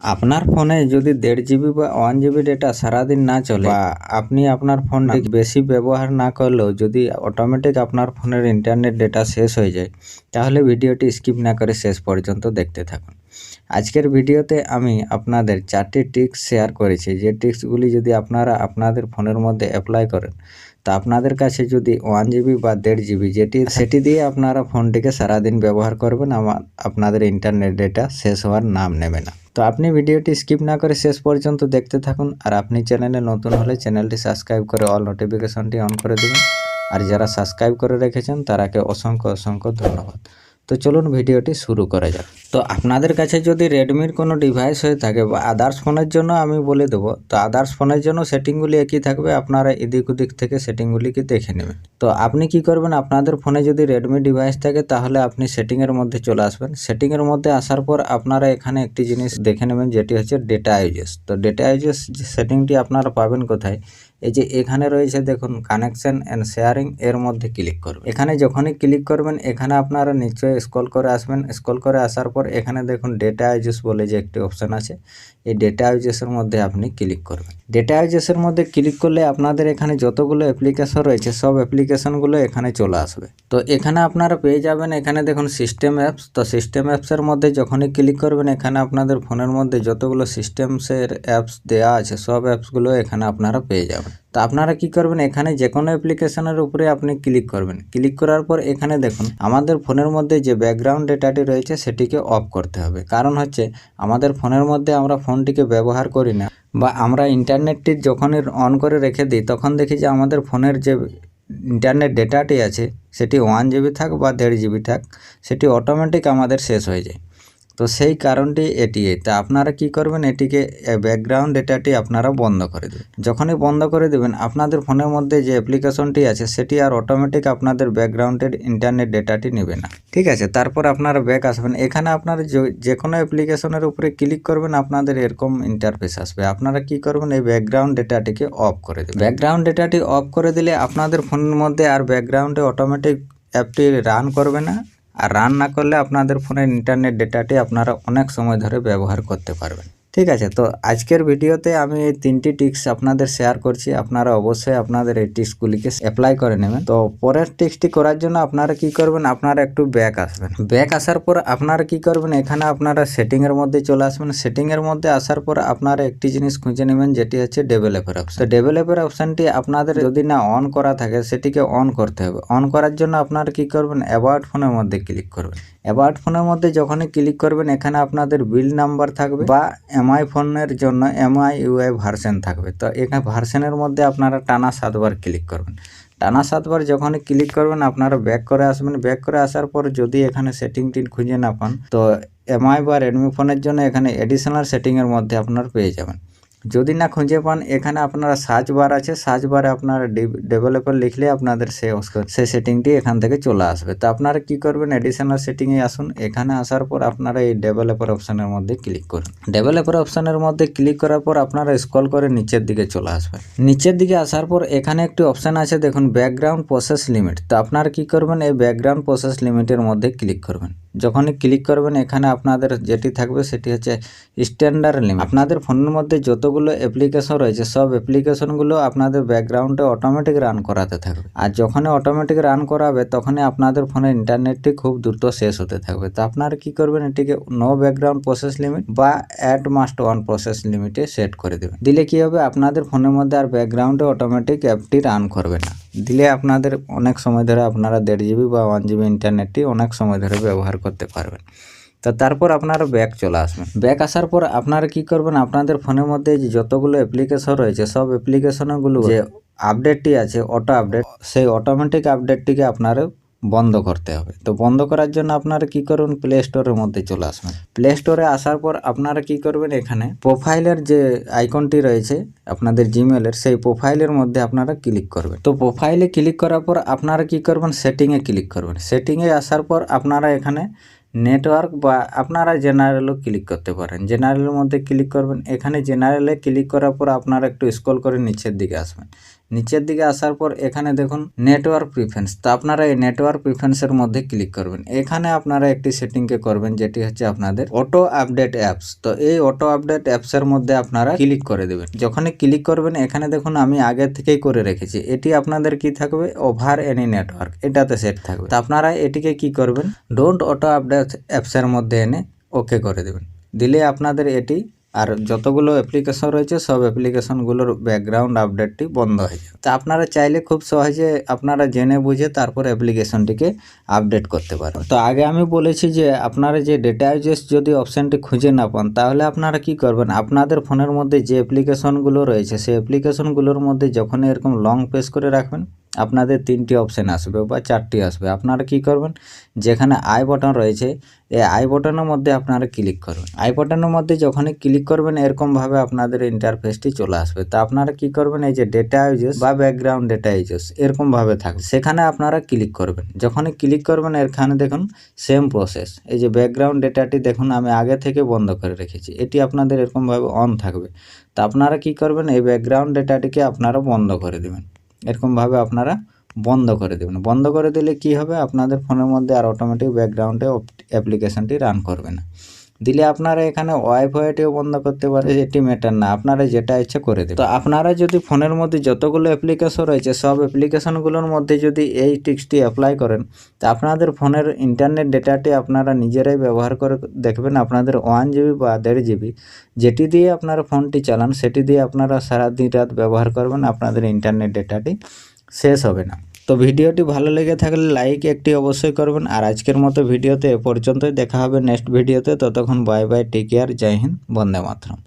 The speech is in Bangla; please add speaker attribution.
Speaker 1: আপনার ফোনে যদি দেড় জিবি বা ওয়ান জিবি ডেটা সারাদিন না চলে, বা আপনি আপনার ফোনটি বেশি ব্যবহার না করলেও যদি অটোমেটিক আপনার ফোনের ইন্টারনেট ডেটা শেষ হয়ে যায়, তাহলে ভিডিওটি স্কিপ না করে শেষ পর্যন্ত দেখতে থাকুন। আজকের ভিডিওতে আমি আপনাদের চারটি টিক্স শেয়ার করেছি। যে টিক্সগুলি যদি আপনারা আপনাদের ফোনের মধ্যে অ্যাপ্লাই করেন তা আপনাদের কাছে যদি ওয়ান জিবি বা দেড় জিবি যেটি, সেটি দিয়ে আপনারা ফোনটিকে সারাদিন ব্যবহার করবেন আমার আপনাদের ইন্টারনেট ডেটা শেষ হওয়ার নাম নেবে না। তো আপনি ভিডিওটি স্কিপ না করে শেষ পর্যন্ত দেখতে থাকুন, আর আপনি চ্যানেলে নতুন হলে চ্যানেলটি সাবস্ক্রাইব করে অল নোটিফিকেশনটি অন করে দেবেন। আর যারা সাবস্ক্রাইব করে রেখেছেন, তারাকে অসংখ্য অসংখ্য ধন্যবাদ। তো চলুন ভিডিওটি শুরু করা যাক। তো আপনাদের কাছে যদি রেডমির কোনো ডিভাইস হয়ে থাকে বা আদার্স ফোনের জন্য আমি বলে দেবো, তো আদার্স ফোনের জন্য সেটিংগুলি একই থাকবে, আপনারা এদিক ওদিক থেকে সেটিংগুলিকে দেখে নেবেন। তো আপনি কি করবেন, আপনাদের ফোনে যদি রেডমি ডিভাইস থাকে, তাহলে আপনি সেটিংয়ের মধ্যে চলে আসবেন। সেটিংয়ের মধ্যে আসার পর আপনারা এখানে একটি জিনিস দেখে নেবেন, যেটি হচ্ছে ডেটা ইউজেস তো ডেটা ইউজেস সেটিংটি আপনারা পাবেন কোথায়? এই যে এখানে রয়েছে দেখুন কানেকশন অ্যান্ড শেয়ারিং এর মধ্যে ক্লিক করবেন। এখানে যখনই ক্লিক করবেন, এখানে আপনারা নিশ্চয়ই স্ক্রল করে আসবেন। স্ক্রল করে আসার পর এখানে দেখুন ডেটা ইউজেস বলে যে একটি অপশান আছে। এই ডেটা ইউজেসের মধ্যে আপনি ক্লিক করবেন। ডেটা ইউজেসের মধ্যে ক্লিক করলে আপনাদের এখানে যতগুলো অ্যাপ্লিকেশন রয়েছে, সব অ্যাপ্লিকেশনগুলো এখানে চলে আসবে। তো এখানে আপনারা পেয়ে যাবেন এখানে দেখুন সিস্টেম অ্যাপস তো সিস্টেম অ্যাপসের মধ্যে যখনই ক্লিক করবেন, এখানে আপনাদের ফোনের মধ্যে যতগুলো সিস্টেমসের অ্যাপস দেওয়া আছে, সব অ্যাপসগুলো এখানে আপনারা পেয়ে যাবেন। তো আপনারা কি করবেন? এখানে যে কোনো অ্যাপ্লিকেশনের উপরে আপনি ক্লিক করবেন। ক্লিক করার পর এখানে দেখুন, আমাদের ফোনের মধ্যে যে ব্যাকগ্রাউন্ড ডেটাটি রয়েছে সেটিকে অফ করতে হবে। কারণ হচ্ছে, আমাদের ফোনের মধ্যে আমরা ফোনটিকে ব্যবহার করি না বা আমরা ইন্টারনেটটি যখনই অন করে রেখে দিই, তখন দেখি যে আমাদের ফোনের যে ইন্টারনেট ডেটাটি আছে, সেটি ওয়ান জিবি থাক বা দেড় জিবি থাক, সেটি অটোমেটিক আমাদের শেষ হয়ে যায়। তো সেই কারণটি এটি। তা আপনারা কি করবেন? এটিকে ব্যাকগ্রাউন্ড ডেটাটি আপনারা বন্ধ করে দেবেন। যখনই বন্ধ করে দেবেন, আপনাদের ফোনের মধ্যে যে অ্যাপ্লিকেশনটি আছে, সেটি আর অটোমেটিক আপনাদের ব্যাকগ্রাউন্ডের ইন্টারনেট ডেটাটি নেবে না। ঠিক আছে? তারপর আপনারা ব্যাক আসবেন। এখানে আপনারা যে কোনো অ্যাপ্লিকেশনের উপরে ক্লিক করবেন, আপনাদের এরকম ইন্টারফেস আসবে। আপনারা কি করবেন? এই ব্যাকগ্রাউন্ড ডেটাটিকে অফ করে দেবেন। ব্যাকগ্রাউন্ড ডেটাটি অফ করে দিলে আপনাদের ফোনের মধ্যে আর ব্যাকগ্রাউন্ডে অটোমেটিক অ্যাপটি রান করবে না। আর রান না করলে আপনাদের ফোনের ইন্টারনেট ডেটাটি আপনারা অনেক সময় ধরে ব্যবহার করতে পারবেন। ঠিক আছে, তো আজকের ভিডিওতে আমি এই তিনটি টিক্স আপনাদের শেয়ার করছি। আপনারা অবশ্যই আপনাদের এই টিক্সগুলিকে অ্যাপ্লাই করে নেবেন। তো পরের টিক্সটি করার জন্য আপনারা কি করবেন, আপনারা একটু ব্যাক আসবেন। ব্যাক আসার পর আপনারা কি করবেন, এখানে আপনারা সেটিংয়ের মধ্যে চলে আসবেন। সেটিংয়ের মধ্যে আসার পর আপনারা একটি জিনিস খুঁজে নেবেন, যেটি হচ্ছে ডেভেলপের অপশন তো ডেভেলপের অপশানটি আপনাদের যদি না অন করা থাকে, সেটিকে অন করতে হবে। অন করার জন্য আপনারা কি করবেন অ্যাবাউট ফোনের মধ্যে ক্লিক করবেন। অ্যাবাউট ফোনের মধ্যে যখনই ক্লিক করবেন, এখানে আপনাদের বিল নাম্বার থাকবে বা এমআই ফোনের জন্য এমআই ইউআই ভার্সন থাকবে। তো এখানে ভার্সনের মধ্যে আপনারা টানা সাতবার ক্লিক করবেন। টানা সাতবার যখনই ক্লিক করবেন, আপনারা ব্যাক করে আসবেন। ব্যাক করে আসার পর যদি এখানে সেটিংটি খুঁজে না পান, তো এমআই বা রেডমি ফোনের জন্য এখানে এডিশনাল সেটিংয়ের মধ্যে আপনারা পেয়ে যাবেন। যদি না খুঁজে পান, এখানে আপনারা সার্চ বার আছে। সার্চ বারে আপনারা ডেভেলপার লিখলে আপনাদের সেই সেই সেটিংটি এখান থেকে চলে আসবে। তো আপনারা কি করবেন? এডিশনাল সেটিংয়ে আসুন। এখানে আসার পর আপনারা এই ডেভেলপার অপশানের মধ্যে ক্লিক করুন। ডেভেলপার অপশানের মধ্যে ক্লিক করার পর আপনারা স্ক্রল করে নিচের দিকে চলে আসবেন। নিচের দিকে আসার পর এখানে একটি অপশান আছে, দেখুন ব্যাকগ্রাউন্ড প্রসেস লিমিট তো আপনারা কি করবেন? এই ব্যাকগ্রাউন্ড প্রসেস লিমিটের মধ্যে ক্লিক করবেন। যখনই ক্লিক করবেন, এখানে আপনাদের যেটি থাকবে সেটি হচ্ছে স্ট্যান্ডার্ড লিমিট আপনাদের ফোনের মধ্যে যতগুলো অ্যাপ্লিকেশন রয়েছে, সব অ্যাপ্লিকেশনগুলো আপনাদের ব্যাকগ্রাউন্ডে অটোমেটিক রান করাতে থাকবে। আর যখনই অটোমেটিক রান করাবে, তখনই আপনাদের ফোনের ইন্টারনেটটি খুব দ্রুত শেষ হতে থাকবে। তো আপনারা কি করবেন, এটিকে নো ব্যাকগ্রাউন্ড প্রসেস লিমিট বা অ্যাড মাস্ট ওয়ান প্রসেস লিমিটে সেট করে দেবেন। দিলে কি হবে, আপনাদের ফোনের মধ্যে আর ব্যাকগ্রাউন্ডে অটোমেটিক অ্যাপটি রান করবে না। দিলে আপনাদের অনেক সময় ধরে আপনারা দেড় জিবি বা ওয়ান জিবি ইন্টারনেটটি অনেক সময় ধরে ব্যবহার করতে পারবেন। তো তারপর আপনারা ব্যাক চলে আসবেন ব্যাক আসার পর আপনারা কি করবেন? আপনাদের ফোনের মধ্যে যে যতগুলো অ্যাপ্লিকেশন রয়েছে, সব অ্যাপ্লিকেশনগুলো যে আপডেটটি আছে অটো আপডেট সেই অটোমেটিক আপডেটটিকে আপনারা বন্ধ করতে হবে। তো বন্ধ করার জন্য আপনারা কি করুন প্লে স্টোরের মধ্যে চলে আসবেন। প্লে স্টোরে আসার পর আপনারা কি করবেন এখানে প্রোফাইলের যে আইকনটি রয়েছে আপনাদের জিমেলের সেই প্রোফাইলের মধ্যে আপনারা ক্লিক করবেন। তো প্রোফাইলে ক্লিক করার পর আপনারা কি করবেন সেটিংয়ে ক্লিক করবেন। সেটিংয়ে আসার পর আপনারা এখানে নেটওয়ার্ক বা আপনারা জেনারেলও ক্লিক করতে পারেন। জেনারেলের মধ্যে ক্লিক করবেন। এখানে জেনারেলে ক্লিক করার পর আপনারা একটু স্ক্রল করে নিচের দিকে আসবেন। নিচের দিকে আসার পর এখানে দেখুন নেটওয়ার্ক প্রিফারেন্স তো আপনারা এই নেটওয়ার্ক প্রিফারেন্সের মধ্যে ক্লিক করবেন। এখানে আপনারা একটি সেটিংকে করবেন, যেটি হচ্ছে আপনাদের অটো আপডেট অ্যাপস তো এই অটো আপডেট অ্যাপসের মধ্যে আপনারা ক্লিক করে দেবেন। যখনই ক্লিক করবেন, এখানে দেখুন আমি আগে থেকেই করে রেখেছি। এটি আপনাদের কি থাকবে? ওভার এনি নেটওয়ার্ক এটাতে সেট থাকবে। তো আপনারা এটিকে কি করবেন? ডোন্ট অটো আপডেট অ্যাপসের মধ্যে এনে ওকে করে দেবেন। দিলে আপনাদের এটি আর যতগুলো অ্যাপ্লিকেশন রয়েছে, সব অ্যাপ্লিকেশনগুলোর ব্যাকগ্রাউন্ড আপডেটটি বন্ধ হয়ে যাবে। তা আপনারা চাইলে খুব সহজে আপনারা জেনে বুঝে তারপর অ্যাপ্লিকেশনটিকে আপডেট করতে পারেন তো আগে আমি বলেছি যে, আপনারা যে ডেটা ইউজেস যদি অপশানটি খুঁজে না পান, তাহলে আপনারা কি করবেন? আপনাদের ফোনের মধ্যে যে অ্যাপ্লিকেশনগুলো রয়েছে, সেই অ্যাপ্লিকেশনগুলোর মধ্যে যখন এরকম লং প্রেস করে রাখবেন আপনাদের তিনটি অপশান আসবে বা চারটি আসবে। আপনারা কি করবেন? যেখানে আই বটন রয়েছে, এই আই বটনের মধ্যে আপনারা ক্লিক করবেন। আই বটনের মধ্যে যখনই ক্লিক করবেন, এরকমভাবে আপনাদের ইন্টারফেসটি চলে আসবে। তা আপনারা কি করবেন? এই যে ডেটা ইউজেস বা ব্যাকগ্রাউন্ড ডেটা ইউজেস এরকমভাবে থাকবে। সেখানে আপনারা ক্লিক করবেন। যখনই ক্লিক করবেন এখানে দেখুন সেম প্রসেস এই যে ব্যাকগ্রাউন্ড ডেটাটি দেখুন, আমি আগে থেকে বন্ধ করে রেখেছি। এটি আপনাদের এরকমভাবে অন থাকবে। তা আপনারা কি করবেন? এই ব্যাকগ্রাউন্ড ডেটাটিকে আপনারা বন্ধ করে দেবেন। এরকমভাবে আপনারা বন্ধ করে দেবেন। বন্ধ করে দিলে কি হবে? আপনাদের ফোনের মধ্যে আর অটোমেটিক ব্যাকগ্রাউন্ডে অ্যাপ্লিকেশনটি রান করবে না। দিলে আপনারা এখানে ওয়াইফাইটিও বন্ধ করতে পারে এটি ম্যাটার না। আপনারা যেটা ইচ্ছে করে দেবেন। তো আপনারা যদি ফোনের মধ্যে যতগুলো অ্যাপ্লিকেশন রয়েছে, সব অ্যাপ্লিকেশনগুলোর মধ্যে যদি এই টিক্সটি অ্যাপ্লাই করেন, তো আপনাদের ফোনের ইন্টারনেট ডেটাটি আপনারা নিজেরাই ব্যবহার করে দেখবেন, আপনাদের ওয়ান জিবি বা দেড় জিবি যেটি দিয়ে আপনারা ফোনটি চালান, সেটি দিয়ে আপনারা সারা দিন রাত ব্যবহার করবেন, আপনাদের ইন্টারনেট ডেটাটি শেষ হবে না। তো ভিডিওটি ভালো লেগে থাকলে লাইক একটি অবশ্যই করবেন। আর আজকের মতো ভিডিওতে এ পর্যন্তই। দেখা হবে নেক্সট ভিডিওতে ততক্ষণ বাই বাই টেক কেয়ার জয় হিন্দ, বন্দে মাতরম।